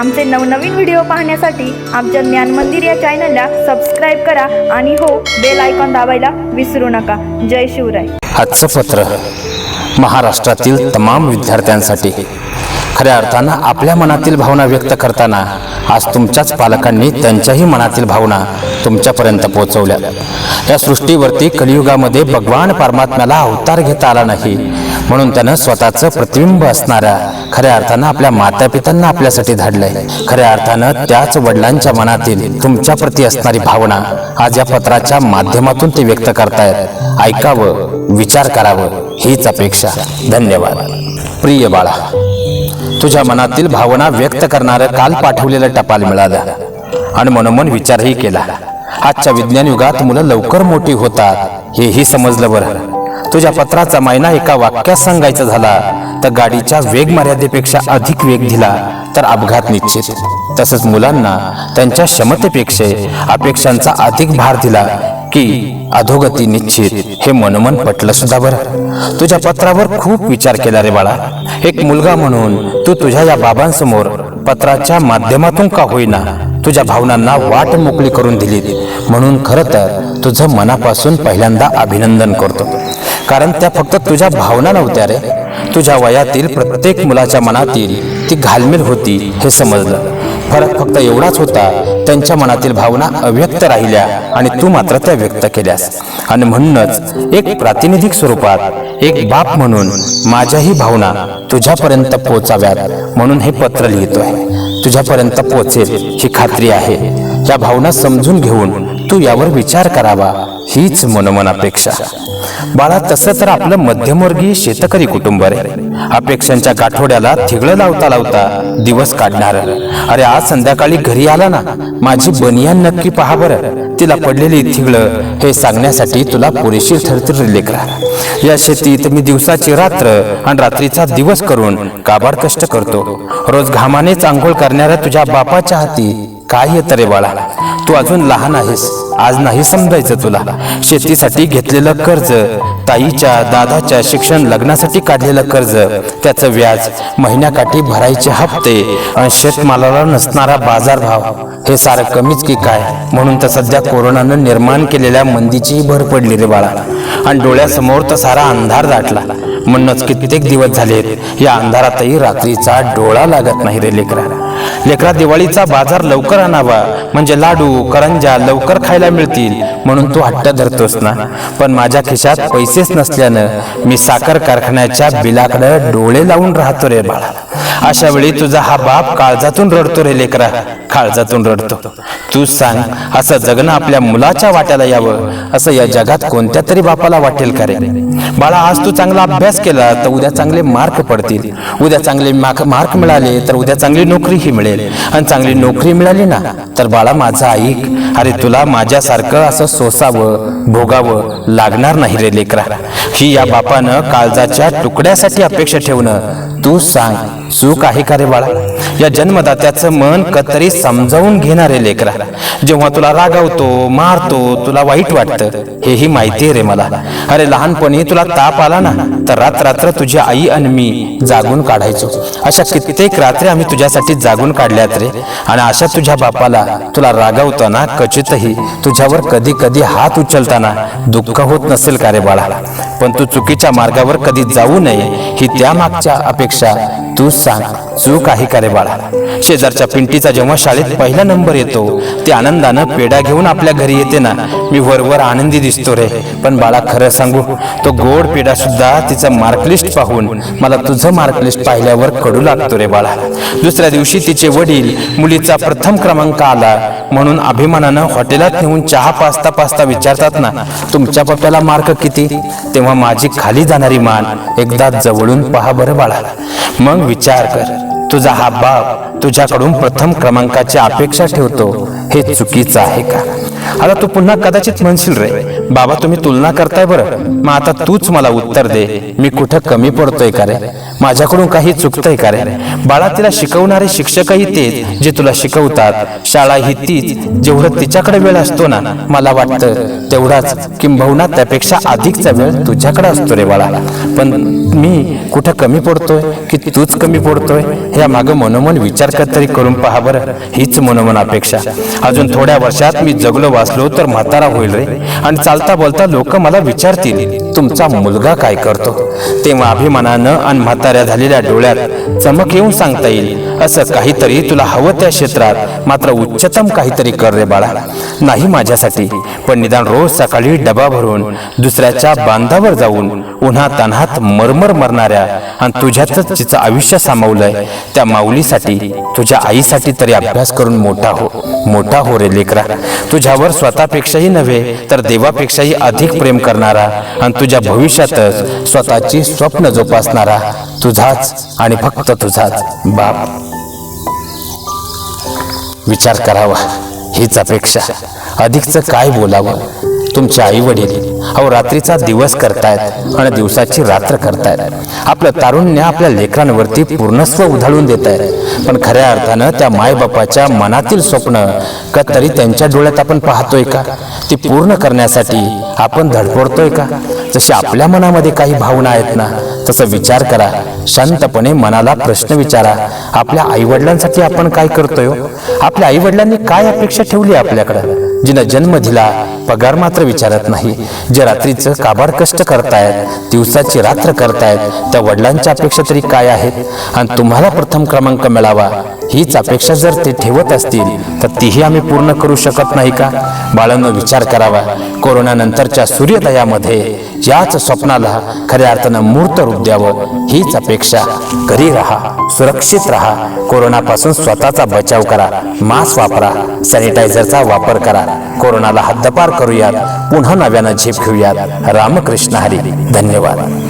आमचे नवनवीन व्हिडिओ पाहण्यासाठी आमच्या ज्ञान मंदिर या चॅनलला सबस्क्राईब करा आणि हो बेल आयकॉन दाबायला विसरू नका. जय शिवराय. आजचं पत्र महाराष्ट्रातील तमाम विद्यार्थ्यांसाठी. खऱ्या अर्थानं आपल्या मनातील भावना व्यक्त करताना आज तुमच्याच पालकांनी त्यांच्याही मनातील भावना तुमच्यापर्यंत पोहोचवल्या. या सृष्टीवरती कलियुगामध्ये भगवान परमात्म्याला अवतार घेता आला नाही. म्हणून त्यानं स्वतःचं प्रतिबिंब असणाऱ्या खऱ्या अर्थानं आपल्या मातापित्यांना आपल्यासाठी धाडलंय. खऱ्या अर्थानं त्याच वडिलांच्या मनातील तुमच्याप्रती असणारी भावना आज या पत्राच्या माध्यमातून ते व्यक्त करतायत. ऐकावं विचार करावं हीच अपेक्षा. धन्यवाद. प्रिय बाळा तुझ्या मनातील भावना व्यक्त करणारं काल पाठवलेलं टपाल मिळालं आणि मनोमन विचारही केला. आजच्या विज्ञान युगात मुलं लवकर मोठी होतात हेही समजलं बरं. तुझ्या पत्राचा महिना एका वाक्यात सांगायचा झाला तर गाडीच्या वेग मर्यादेपेक्षा अधिक वेग दिला तर अपघात निश्चित. तसंच मुलांना त्यांच्या क्षमतेपेक्षा अपेक्षांचा अधिक भार दिला की अधोगती निश्चित हे मनोमन पटलं सुद्धा बरं. तुझ्या पत्रावर खूप विचार केला रे बाळा. एक मुलगा म्हणून तू तुझ्या या बाबांसमोर पत्राच्या माध्यमातून का होईना तुझ्या भावनांना वाट मोकळी करून दिली म्हणून खरं तर तुझं मनापासून पहिल्यांदा अभिनंदन करतो. कारण त्या फक्त तुझ्या भावना नव्हत्या रे. तुझ्या वयातील प्रत्येक मुलाच्या मनातील ती घालमेल होती हे समजलं. फरक फक्त एवढाच होता त्यांच्या मनातील भावना अव्यक्त राहिल्या आणि तू मात्र त्या व्यक्त केल्यास. आणि म्हणूनच एक प्रातिनिधिक स्वरूपात एक बाप म्हणून माझ्याही भावना तुझ्यापर्यंत पोचाव्यात म्हणून हे पत्र लिहितोय. तुझ्यापर्यंत पोचेल ही खात्री आहे. या भावना समजून घेऊन तू यावर विचार करावा हीच मनोमन अपेक्षा बाळा तसं तर आपलं मध्यमवर्गीय शेतकरी कुटुंब रे. अपेक्षांच्या गाठोड्याला थिगळं लावता लावता दिवस काढणार. अरे आज संध्याकाळी घरी आला ना माझी बनियान नक्की पहा बरं. तिला पडलेली थिगळं हे सांगण्यासाठी तुला पुरेशी ठरतील लेकरा. या शेतीत मी दिवसाची रात्र आणि रात्रीचा दिवस करून काबाड कष्ट करतो. रोज घामानेच आंघोळ करणाऱ्या तुझ्या बापाच्या हाती काय येतं रे बाळा? तू अजून लहान आहेस. आज नाही समजायचं तुला. शेतीसाठी घेतलेलं कर्ज ताईच्या दादाच्या शिक्षण लग्नासाठी काढलेलं कर्ज त्याचं व्याज महिन्याकाठी भरायचे हप्ते आणि शेतमालाला नसणारा बाजारभाव हे सारं कमीच की काय? म्हणून तर सध्या कोरोनानं निर्माण केलेल्या मंदीचीही भर पडली रे बाळा. आणि डोळ्यासमोर तर सारा अंधार दाटला. म्हणूनच कित्येक दिवस झालेत. या अंधारातही रात्रीचा डोळा लागत नाही रे लेकरा. लेकरा दिवाळीचा बाजार लवकर आणावा. म्हणजे लाडू करंजा लवकर खायला मिळतील म्हणून तू हट्ट धरतोस ना. पण माझ्या खिशात पैसेच नसल्यानं मी साखर कारखान्याच्या बिलाकडे डोळे लावून राहतो रे बाळा. अशा वेळी तुझा हा बाप काळजातून रडतो रे लेकरा. काळजातून रडतो. तू सांग असं जगणं आपल्या मुलाच्या वाट्याला यावं. असं या जगात कोणत्या तरी बापाला वाटेल का रे? बाळा आज तू चांगला अभ्यास केला तर उद्या चांगले मार्क पडतील. उद्या चांगले मार्क मार्क मिळाले तर उद्या चांगली नोकरीही मिळेल. आणि चांगली नोकरी मिळाली ना तर बाळा माझं ऐक. अरे तुला माझ्यासारखं असं सोसावं भोगावं लागणार नाही रे लेकरा. ही या बापानं काळजाच्या तुकड्यासाठी अपेक्षा ठेवणं. तू सांग सुख आहे का रे बाळा? या जन्मदात्याचं मन कतरी समजावून घेणारे लेकरा. जेव्हा तुला रागावतो मारतो तुला वाईट वाटतं हेही माहिती आहे रे मला. अरे लहानपणी तुला ताप आला ना तर रात रात्र तुझी आई आणि मी जागून काढायचो. अशा कित्येक रात्री आम्ही तुझ्यासाठी जागून काढल्यात रे. आणि अशा तुझ्या बापाला तुला रागावताना कचितही तुझ्यावर कधी कधी हात उचलताना दुःख होत नसेल का रे बाळा? पण तू चुकीच्या मार्गावर कधी जाऊ नये ही त्या मागच्या अपेक्षा तू सांग चूक आहे का रे बाळा शेजारच्या पिंटीचा जेव्हा शाळेत पहिला नंबर येतो ते आनंदानं पेढा घेऊन आपल्या घरी येते ना. मी वरवर आनंदी दिसतो रे. पण बाळा खरं सांगू तो गोड पेढा सुद्धा तिचं मार्कलिस्ट पाहून मला तुझं मार्कलिस्ट पाहिल्यावर कडू लागतो रे बाळा. दुसऱ्या दिवशी तिचे वडील मुलीचा प्रथम क्रमांक आला म्हणून अभिमानानं हॉटेलात नेऊन चहा पाचता पाचता विचारतात ना तुमच्या पप्प्याला मार्क किती? तेव्हा माझी खाली जाणारी मान एकदा जवळून पहा बरं बाळा. मग विचार कर. तुझा हा बाप तुझ्याकडून प्रथम क्रमांकाची अपेक्षा ठेवतो हे चुकीचं आहे का? आता तू पुन्हा कदाचित म्हणशील रे बाबा तुम्ही तुलना करताय बरं. मग आता तूच मला उत्तर दे मी कुठं कमी पडतोय का रे? माझ्याकडून काही चुकतंय का रे? बाळा तिला शिकवणारे शिक्षकही तेच जे तुला शिकवतात. शाळा ही तीच जेवढं तिच्याकडे वेळ असतो ना मला वाटतं तेवढाच किंबहुना त्यापेक्षा अधिकचा वेळ तुझ्याकडे असतो रे बाळा. पण मी कुठं कमी पडतोय की तूच कमी पडतोय ह्या मागं मनोमन विचार तरी करून पहा बरं. हीच मनोमन अपेक्षा. अजून थोड्या वर्षात मी जगलो वाचलो तर म्हातारा होईल रे. आणि चालता बोलता लोक मला विचारतील तुमचा मुलगा काय करतो? तेव्हा अभिमानानं आणि म्हाताऱ्या झालेल्या डोळ्यात चमक येऊन सांगता येईल असं काहीतरी तुला हवं त्या क्षेत्रात मात्र उच्चतम काहीतरी कर रे बाळा. नाही माझ्यासाठी पण निदान रोज सकाळी डबा भरून दुसऱ्याच्या बांधावर जाऊन उन्हा तान्हात मरमर मरणाऱ्या आणि तुझ्यातच जिचं आयुष्य सामावलंय त्या माऊलीसाठी तुझ्या आईसाठी तरी अभ्यास करून मोठा हो मोठा हो रे लेकरा. तुझ्या तुझ्यावर स्वतःपेक्षाही नव्हे तर देवापेक्षाही अधिक प्रेम करणारा आणि तुझ्या भविष्यातच स्वतःची स्वप्न जोपासणारा तुझाच आणि फक्त तुझाच बाप. विचार करावा हीच अपेक्षा. अधिकचं काय बोलावं? तुमचे आई वडील अहो रात्रीचा दिवस करतायत आणि दिवसाची रात्र करतायत. आपलं तारुण्य आपल्या लेकरांवरती पूर्णस्व उधळून देत आहे पण खऱ्या अर्थानं त्या मायबापाच्या मनातील स्वप्न का तरी त्यांच्या डोळ्यात आपण पाहतोय का? ती पूर्ण करण्यासाठी आपण धडपडतोय का? जशी आपल्या मनामध्ये काही भावना आहेत ना तसं विचार करा. शांतपणे मनाला प्रश्न विचारा. आपल्या आईवडिलांसाठी आपण काय करतोय हो? आपल्या आईवडिलांनी काय अपेक्षा ठेवली आपल्याकडं? जिनं जन्म दिला पगार मात्र विचारत नाही. जे रात्रीचं काबाड कष्ट करतायत दिवसाची रात्र करतायत त्या वडिलांच्या अपेक्षा तरी काय आहेत? आणि तुम्हाला प्रथम क्रमांक मिळावा. हीच अपेक्षा जर ते ठेवत असतील तर तीही आम्ही पूर्ण करू शकत नाही का? बाळांनो विचार करावा. कोरोना नंतरच्या सूर्योदयामध्ये याच स्वप्नाला खऱ्या अर्थानं मूर्त रूप द्यावं हीच अपेक्षा. घरी राहा सुरक्षित राहा. कोरोनापासून स्वतःचा बचाव करा. मास्क वापरा. सॅनिटायझरचा वापर करा. कोरोनाला हद्दपार करूयात. पुन्हा नव्यानं झेप घेऊयात. रामकृष्ण हरी. धन्यवाद.